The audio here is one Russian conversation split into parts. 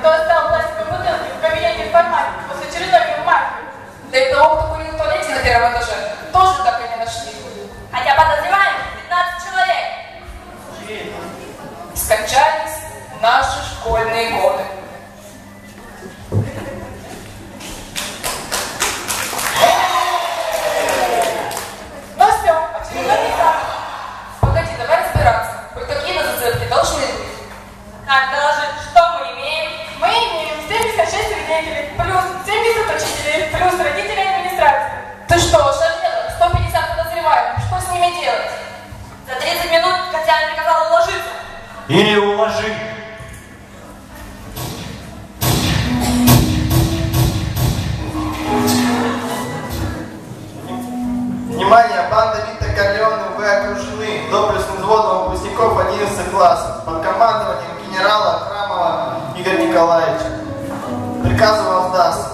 кто оставил пластиковые бутылки в кабинете информатики после череды марки. Да и того, кто курил в туалете на первом этаже, тоже так и не нашли. Хотя подозреваем 15 человек. Скончались наши школьные годы. 76 свидетелей, плюс 70 учителей, плюс родители администрации. Ты что, шалела? 150 подозреваемых. Что с ними делать? За 30 минут Татьяна приказала уложиться. Или уложи. Внимание, банда Вита Корлеоне, вы окружены доблестным взводом выпускников 11 классов под командованием генерала Храмова Игоря Николаевича. Приказывал сдаться.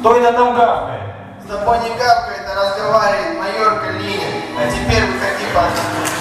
Кто это там гавкает? С тобой не гавкает, а разговаривает майор Калинин. А теперь выходи, пожалуйста.